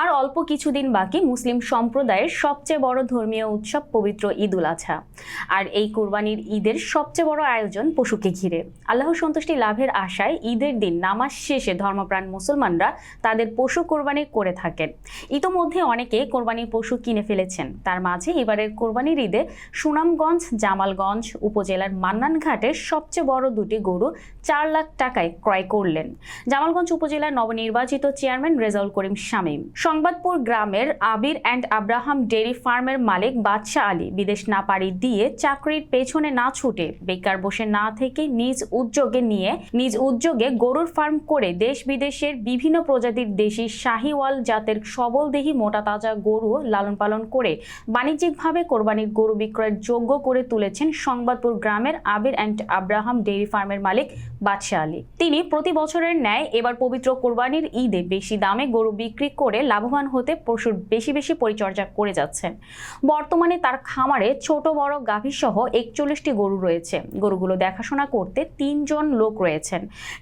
আর অল্প কিছুদিন বাকি মুসলিম সম্প্রদায়ের সবচেয়ে বড় ধর্মীয় উৎসব পবিত্র ঈদ উল আজহা। আর এই কোরবানির ঈদের সবচেয়ে বড় আয়োজন পশুকে ঘিরে। আল্লাহ সন্তুষ্টি লাভের আশায় ঈদের দিন নামাজ শেষে ধর্মপ্রাণ মুসলমানরা তাদের পশু কোরবানি করে থাকেন। ইতোমধ্যে অনেকে কোরবানির পশু কিনে ফেলেছেন। তার মাঝে এবারের কোরবানির ঈদে সুনামগঞ্জ, জামালগঞ্জ উপজেলার মান্নানঘাটের সবচেয়ে বড় দুটি গরু চার লাখ টাকায় ক্রয় করলেন। জামালগঞ্জ উপজেলার নবনির্বাচিত চেয়ারম্যান রেজাউল করিম শামীম। সংবাদপুর গ্রামের আবির অ্যান্ড আব্রাহাম ডেয়ারি ফার্মের মালিক বাদশাহ আলী বিদেশ না পাড়ি দিয়ে চাকরির পেছনে না ছুটে বেকার বসে না থেকে নিজ উদ্যোগে নিয়ে নিজ উদ্যোগে গরুর ফার্ম করে দেশ বিদেশের বিভিন্ন প্রজাতির দেশি শাহিওয়াল জাতের সবলদেহী মোটা তাজা গরু লালন পালন করে বাণিজ্যিকভাবে কোরবানির গরু বিক্রয়ের যোগ্য করে তুলেছেন সংবাদপুর গ্রামের আবির অ্যান্ড আব্রাহাম ডেয়ারি ফার্মের মালিক বাদশাহ আলী। তিনি প্রতি বছরের ন্যায় এবার পবিত্র কোরবানির ঈদে বেশি দামে গরু বিক্রি করে লাভবান হতে পশুর বেশি বেশি পরিচর্যা করে যাচ্ছেন বর্তমানে তার খামারে ছোট, বড় গাভী সহ একচল্লিশটি গরু রয়েছে। গরুগুলো দেখাশোনা করতে তিনজন লোক রয়েছেন।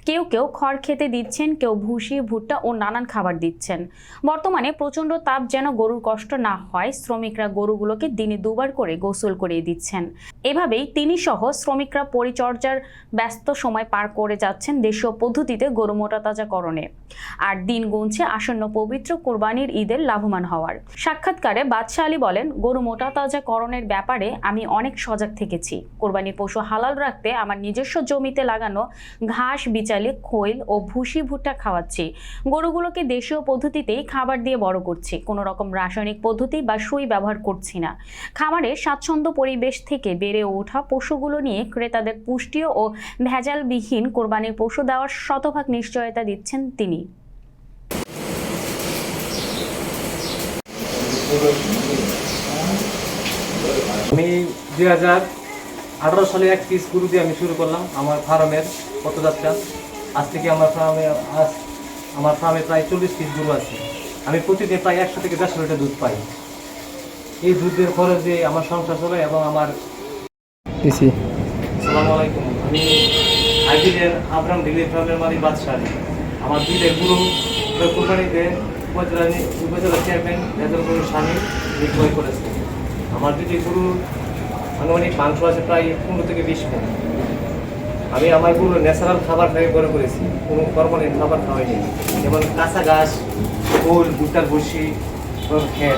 কেউ কেউ খড় খেতে দিচ্ছেন, কেউ ভুসি, ভুট্টা ও নানান খাবার দিচ্ছেন। বর্তমানে প্রচণ্ড তাপ যেন গরুর কষ্ট না হয়, শ্রমিকরা গরুগুলোকে দিনে দুবার করে গোসল করিয়ে দিচ্ছেন। এভাবেই তিনি সহ শ্রমিকরা পরিচর্যার ব্যস্ত সময় পার করে যাচ্ছেন দেশীয় পদ্ধতিতে গরু মোটা তাজাকরণে আর দিন গুনছে আসন্ন পবিত্র কোরবানির ঈদের লাভবান হওয়ার। সাক্ষাৎকারে বাদশাহ আলী বলেন, গরু মোটা তাজা করণের ব্যাপারে আমি অনেক সজাগ থেকেছি। কোরবানির পশু হালাল রাখতে আমার নিজস্ব জমিতে লাগানো ঘাস, বিচালি, খৈল ও ভুসি ভুট্টা খাওয়াচ্ছি। গরুগুলোকে দেশীয় পদ্ধতিতেই খাবার দিয়ে বড় করছি। কোনো রকম রাসায়নিক পদ্ধতি বা সুই ব্যবহার করছি না। খামারে স্বাচ্ছন্দ্য পরিবেশ থেকে বেড়ে ওঠা পশুগুলো নিয়ে ক্রেতাদের পুষ্টি ও ভেজালবিহীন কোরবানির পশু দেওয়ার শতভাগ নিশ্চয়তা দিচ্ছেন তিনি। আমি দুই হাজার আঠারো সালে এক পিস গরু দিয়ে আমি শুরু করলাম আমার ফার্মের পথযাত্রা। আজ থেকে আমার ফার্মে আজ আমার ফার্মে প্রায় চল্লিশ পিস গরু আছে। আমি প্রতিদিন প্রায় একশো থেকে দেড়শো লিটার দুধ পাই। এই দুধের খরচ দিয়ে আমার সংসার চলে এবং আমার সালামু আলাইকুম। আমি আইডিলের আবরাম ডিগ্রি ফার্মের মালিক বাদশাহ আমার দিলের গুরু কোরবানিতে উপজেলা উপজেলা চেয়ারম্যান রেজাল গুরুর স্বামী বিক্রয় করেছে আমার দিদি গুরু আনুমানিক মাংস আছে প্রায় পনেরো থেকে বিশ মন। আমি আমার গুরু ন্যাচারাল খাবার খাই বড় করেছি, কোনো কর্মনের খাবার খাওয়াইনি যেমন কাঁচা ঘাস ফুল ভুট্টার ভুসি খের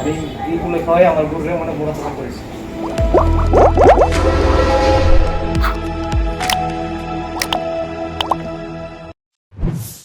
আমি এইগুলো খাওয়াই আমার গরুরে মানে বড় করেছি।